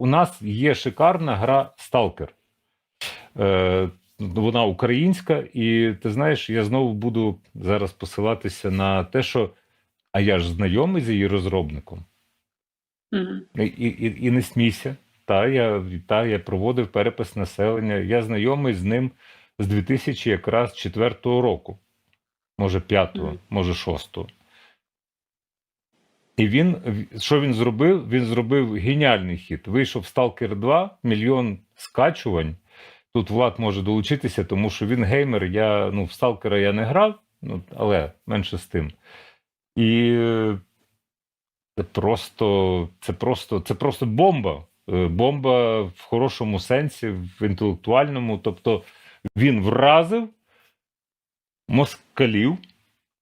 у нас є шикарна гра Сталкер. Е, вона українська, і ти знаєш, я знову буду зараз посилатися на те, що а я ж знайомий з її розробником. Мгм. І, і, і не смійся. Та я, та, я проводив перепис населення. Я знайомий з ним з 2000 якраз четвертого року, може п'ятого, Мгм. може шостого. І він що він зробив? Він зробив геніальний хід. Вийшов Stalker 2, мільйон скачувань. Тут Влад може долучитися, тому що він геймер. Я ну, в Сталкера я не грав, ну, але менше з тим. І це просто, це просто, це просто бомба. Е, Бомба в хорошому сенсі, в інтелектуальному. Тобто він вразив москалів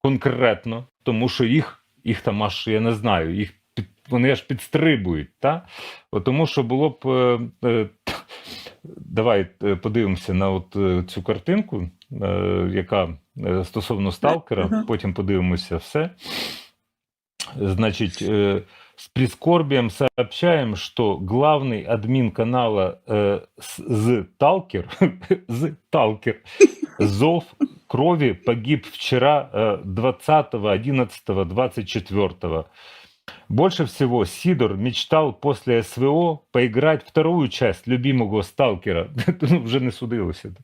конкретно, тому що їх, їх там аж, я не знаю, їх під, вони аж підстрибують. Та? От Тому що було б. е, е, Давай е, подивимося на от е, цю картинку, е, яка е, стосовно сталкера, Мгм. потім подивимося все. Значит, э, с прискорбием сообщаем, что главный админ канала э, с- з Талкер, з Талкер, Зов крови погиб вчера э, 20.11.24. Больше всего Сидор мечтал после СВО поиграть вторую часть любимого Сталкера. Ну, Уже не судилося.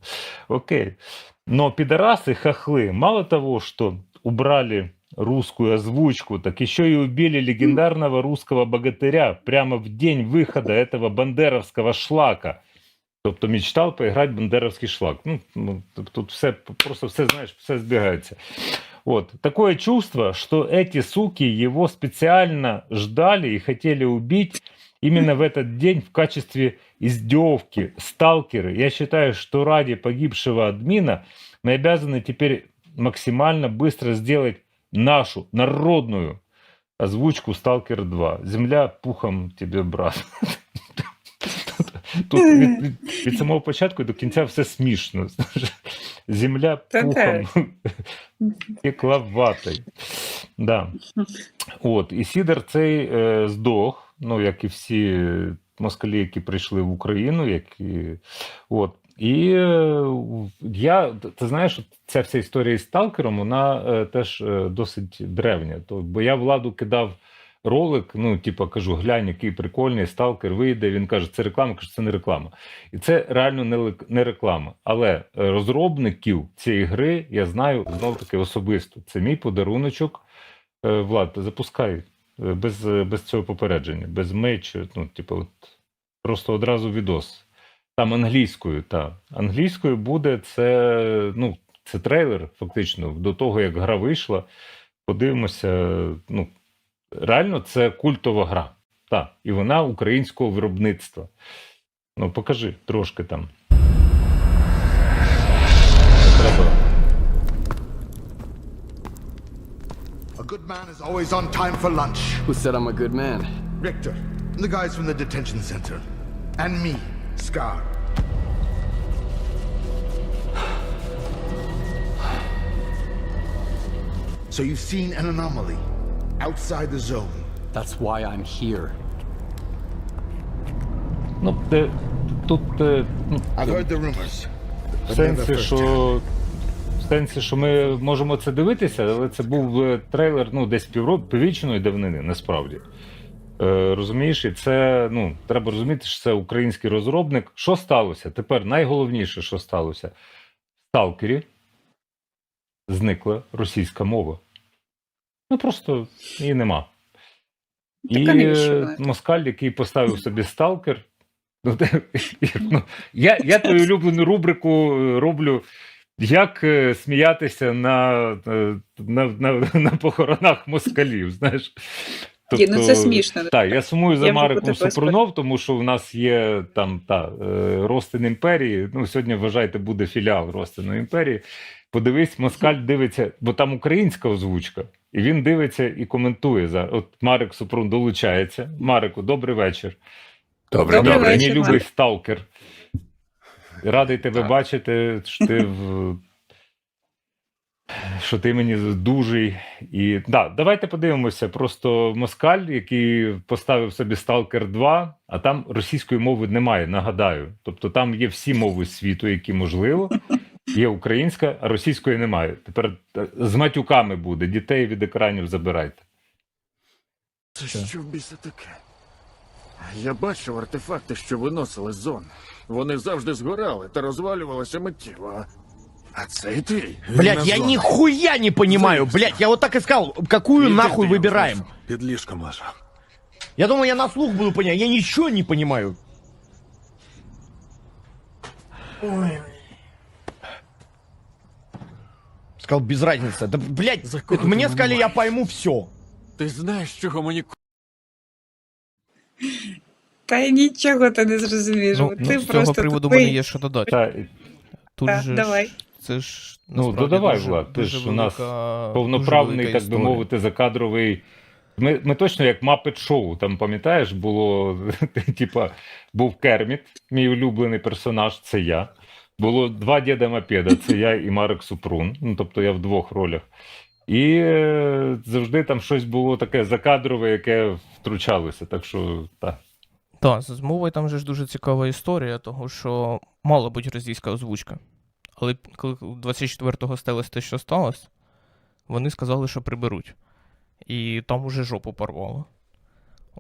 Окей. Но пидорасы, хохлы, мало того, что убрали русскую озвучку, так еще и убили легендарного русского богатыря прямо в день выхода этого бандеровского шлака. Тобто мечтав поіграти бандеровський шлак. Ну, ну тут все просто все знаєш, все збігається. Вот. Такое чувство, что эти суки его специально ждали и хотели убить именно в этот день в качестве издевки, сталкеры. Я считаю, что ради погибшего админа мы обязаны теперь максимально быстро сделать нашу народную озвучку Сталкер 2. Земля пухом тебе, брат. Тут від, від, від самого початку до кінця все смішно. Земля пухом текла ватой. Да. От, і Сідер цей е, здох, ну, як і всі москалі, які прийшли в Україну, які. От. І е, я, ти знаєш, ця вся історія із сталкером, вона е, теж е, досить древня. То, бо я владу кидав ролик, ну, типу, кажу, глянь, який прикольний сталкер вийде. Він каже, це реклама, кажу, це не реклама. І це реально не, реклама. Але е, розробників цієї гри я знаю знов таки особисто. Це мій подаруночок. Е, Влад, запускай е, без, без цього попередження, без мечу, ну, типу, от, просто одразу відос. Там англійською, та. Англійською буде це, ну, це трейлер, фактично, до того, як гра вийшла. Подивимося. Ну, реально, це культова гра. Та, і вона українського виробництва. Ну, покажи трошки там. Треба. A good man is always on time for lunch. Who said I'm a good man? Richter, the guys from the detention center. And me, Scar. So you've seen an anomaly outside the zone. That's why I'm here. Ну, те, тут е, ну, I've heard the rumors. в but never сенсі, що, в сенсі, що ми можемо це дивитися, але це був е, трейлер ну, десь півроку, піввічної давнини, насправді. Е, розумієш, і це ну, треба розуміти, що це український розробник. Що сталося? Тепер найголовніше, що сталося, в Сталкері зникла російська мова. Ну просто її нема. Так, І е, москаль, який поставив собі сталкер. Ну, ну, я, я твою улюблену рубрику е, роблю. Як е, сміятися на, на, на, на похоронах москалів, знаєш? Ні, ну це смішно. Так, я сумую за Я Мариком. Супрунов, тому що в нас є там та Ростин імперії. Ну, сьогодні, вважайте, буде філіал Ростину імперії. Подивись, Москаль дивиться, бо там українська озвучка, і він дивиться і коментує зараз. От Марик Супрун долучається. Марику, добрий вечір. Добрий Добрий, вечір, мій любий Марик. сталкер. Радий тебе Так. бачити, що ти в. що ти мені дужий. І да, давайте подивимося. Просто Москаль, який поставив собі Stalker 2, а там російської мови немає, нагадаю. Тобто там є всі мови світу, які можливо. Є українська, а російської немає. Тепер е, з матюками буде. Дітей від екранів забирайте. Це що в біса таке? Я бачив артефакти, що виносили з зон. Вони завжди згорали та розвалювалися миттєво. А цей твій. Блять, я нихуя не понимаю, блять, я вот так и сказал, какую нахуй выбираем? Під ліжком лежав. Я думаю, я на слух буду понять, я ничего не понимаю. Ой. Сказал, без разницы. Да, блять, За кого мне сказали, я пойму все. Ти знаєш, чого мені Та й нічого ти не зрозумієш. Ну, ну, ти з цього просто приводу тупий. мене є що додати. Та, Тут Так, же ж- давай. це ж Ну, насправді додавай, дуже- Влад, ти дуже ж у нас велика- повноправний, велика так би історія. мовити, закадровий. Ми, ми точно як Мапет Шоу, там пам'ятаєш, було типа був Керміт, мій улюблений персонаж, це я. Було два діда Мопеда, це я і Марек Супрун. Ну, тобто я в двох ролях. І е, завжди там щось було таке закадрове, яке втручалося. Так що так. Так, з мовою там же ж дуже цікава історія, того що мала бути російська озвучка. Але коли 24-го сталося те, що сталося, вони сказали, що приберуть. І там уже жопу порвало.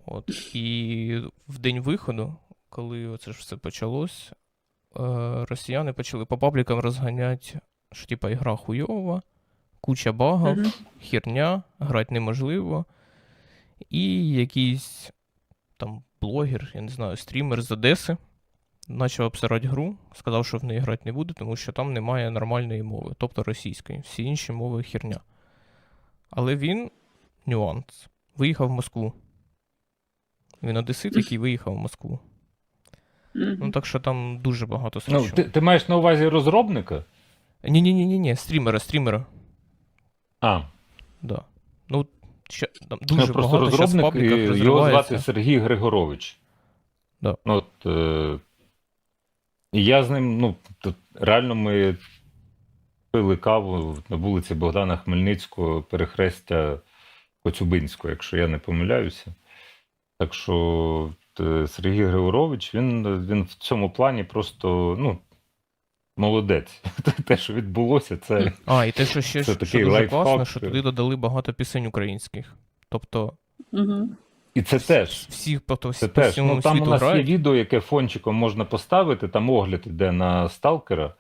От. І в день виходу, коли оце ж все почалось, росіяни почали по паблікам розганяти, що типа ігра хуйова, куча багів, Мгм. херня, грати неможливо. І якийсь там блогер, я не знаю, стрімер з Одеси почав обсирати гру, сказав, що в неї грати не буде, тому що там немає нормальної мови, тобто російської. Всі інші мови херня. Але він, нюанс, виїхав в Москву. Він одесит, який виїхав в Москву. Ну так що там дуже багато Ну, ти, ти маєш на увазі розробника? ні ні ні ні ні стрімера, стрімера. А, Да. Ну, ще, там дуже ну, просто багато щас розробник, пабліках і його розривається. звати Сергій Григорович. Да. Ну, От, е, і я з ним, ну, тут реально ми пили каву на вулиці Богдана Хмельницького, перехрестя Коцюбинського, якщо я не помиляюся. Так що Сергій Григорович, він, він в цьому плані просто ну, молодець. Те, що відбулося, це. А, і те, що ще Це що дуже лайфхак. класно, що туди додали багато пісень українських. Тобто. І це теж. всі тобто, Це по теж. Ну, там у нас є відео, яке фончиком можна поставити, там огляд іде на сталкера.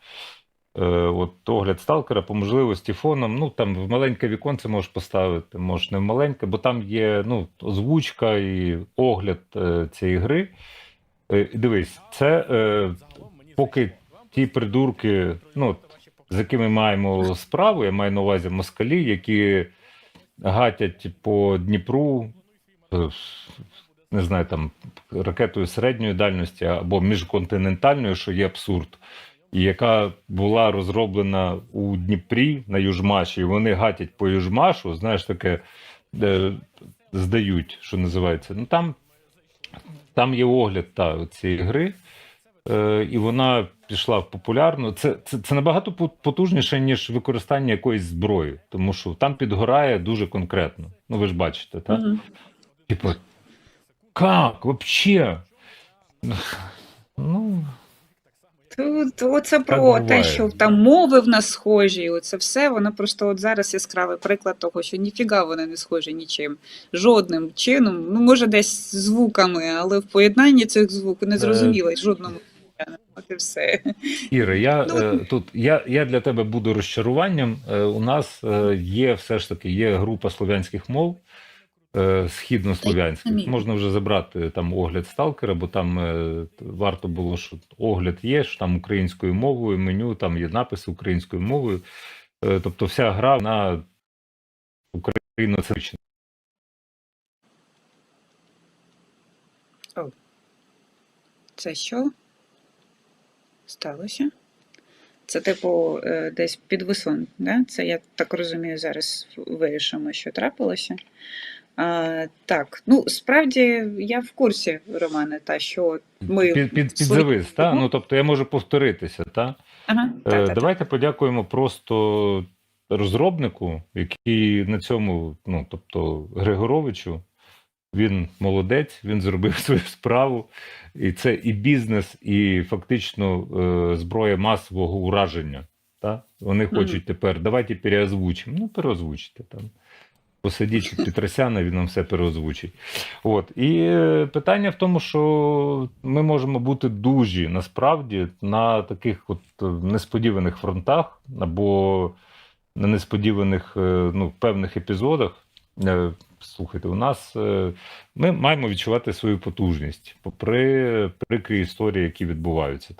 Е, от огляд сталкера по можливості фоном. Ну там в маленьке віконце можеш поставити, можеш не в маленьке, бо там є ну, озвучка і огляд е, цієї гри. Е, дивись, це поки ті придурки, ну, з якими маємо справу, я маю на увазі москалі, які гатять по Дніпру, не знаю, там ракетою середньої дальності або міжконтинентальною, що є абсурд, яка була розроблена у Дніпрі на Южмаші, і вони гатять по Южмашу, знаєш, таке де здають, що називається. Ну там, там є огляд та, цієї гри, е, і вона пішла в популярну. Це, це, це набагато потужніше, ніж використання якоїсь зброї, тому що там підгорає дуже конкретно. Ну, ви ж бачите, так? Мгм. Типа, как вообще? Ну, Тут оце про те, що там мови в нас схожі, і оце все, воно просто от зараз яскравий приклад того, що ніфіга вони не схожі нічим, жодним чином. Ну, може, десь звуками, але в поєднанні цих звуків не зрозуміло жодному. От і все. Іра, я Ну, е, тут я, я для тебе буду розчаруванням. Е, у нас е, є все ж таки є група слов'янських мов, е, східнослов'янських. Ні. Можна вже забрати там огляд сталкера, бо там е, варто було, що огляд є, що там українською мовою, меню, там є написи українською мовою. Е, тобто вся гра на україноцентрична. Це що? Сталося? Це, типу, е, десь підвисло, да? Це я так розумію, зараз вирішимо, що трапилося. А, так, ну справді я в курсі, Романе, та що ми Під, під, свої- підзавис, та? Ну, тобто я можу повторитися, та? Ага, Е, так, так, Давайте подякуємо просто розробнику, який на цьому, ну тобто Григоровичу, він молодець, він зробив свою справу, і це і бізнес, і фактично е, зброя масового ураження. Та? Вони Мгм. хочуть тепер, давайте переозвучимо. Ну, переозвучте там. Посадіть Петросяна, він нам все переозвучить. От. І е, питання в тому, що ми можемо бути дужі насправді на таких от е, несподіваних фронтах або на несподіваних е, ну, певних епізодах. Слухайте, у нас ми маємо відчувати свою потужність попри прикрі історії, які відбуваються.